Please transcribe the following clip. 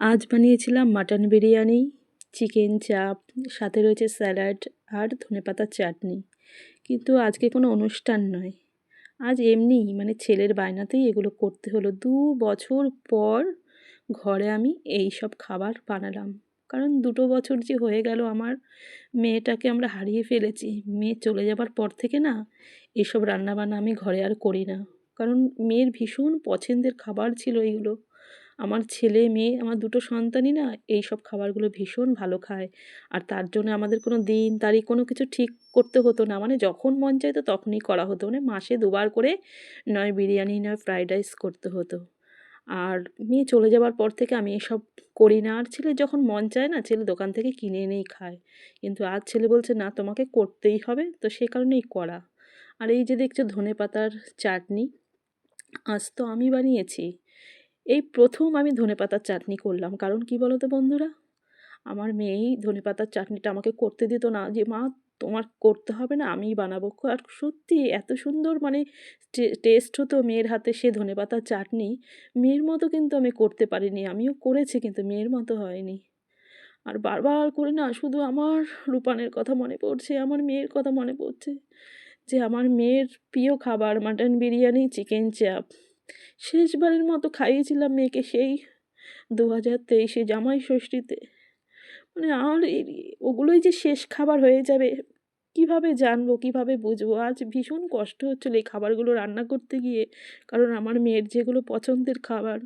আজ বানিয়েছিলাম mutton biryani, chicken চাপ, সাথে রয়েছে স্যালাড আর ধনেপাতার চাটনি। কিন্তু আজকে কোনো অনুষ্ঠান নয়। আজ এমনি মানে ছেলের বায়নাতেই এগুলো করতে হলো। দু বছর পর ঘরে আমি এই সব খাবার বানালাম। কারণ দুটো বছর যে হয়ে গেল আমার, মেয়েটাকে আমরা হারিয়ে ফেলেছি। মেয়ে চলে যাবার পর থেকে না, এসব রান্নাবান্না আমি ঘরে আর করি না। কারণ মেয়ের ভীষণ পছন্দের খাবার ছিল এইগুলো। আমার ছেলে, মেয়ে, আমার দুটো সন্তানই না এই সব খাবারগুলো ভীষণ ভালো খায়। আর তার জন্য আমাদের কোনো দিন তারিখ কোনো কিছু ঠিক করতে হতো না। মানে যখন মন চাইতো তখনই করা হতো। মানে মাসে দুবার করে নয় বিরিয়ানি, নয় ফ্রাইড রাইস করতে হতো। আর মেয়ে চলে যাবার পর থেকে আমি এসব করি না। আর ছেলে যখন মন চায় না, ছেলে দোকান থেকে কিনে এনেই খায়। কিন্তু আজ ছেলে বলছে, না, তোমাকে করতেই হবে। তো সে কারণেই করা। আর এই যে দেখছ ধনে পাতার চাটনি, আজ তো আমি বানিয়েছি। এই প্রথম আমি ধনেপাতার চাটনি করলাম। কারণ কি বলো তো বন্ধুরা? আমার মেয়েই ধনেপাতার চাটনিটা আমাকে করতে দিত না যে, মা, তোমার করতে হবে না, আমিই বানাবো। আর সত্যি এত সুন্দর মানে টেস্ট হতো মেয়ের হাতে সে ধনেপাতার চাটনি। মেয়ের মতো কিন্তু আমি করতে পারিনি, আমিও করেছি কিন্তু মেয়ের মতো হয়নি। আর বারবার করে না, শুধু আমার রূপানের কথা মনে পড়ছে, আমার মেয়ের কথা মনে পড়ছে যে, আমার মেয়ের প্রিয় খাবার, মাটন বিরিয়ানি, চিকেন চাপ। শেষবারের মতো খাইয়েছিলাম মেয়েকে সেই দু হাজার তেইশে জামাই ষষ্ঠীতে। মানে আমার ওগুলোই যে শেষ খাবার হয়ে যাবে, কীভাবে জানব, কীভাবে বুঝব? আজ ভীষণ কষ্ট হচ্ছিল এই খাবারগুলো রান্না করতে গিয়ে, কারণ আমার মেয়ের যেগুলো পছন্দের খাবার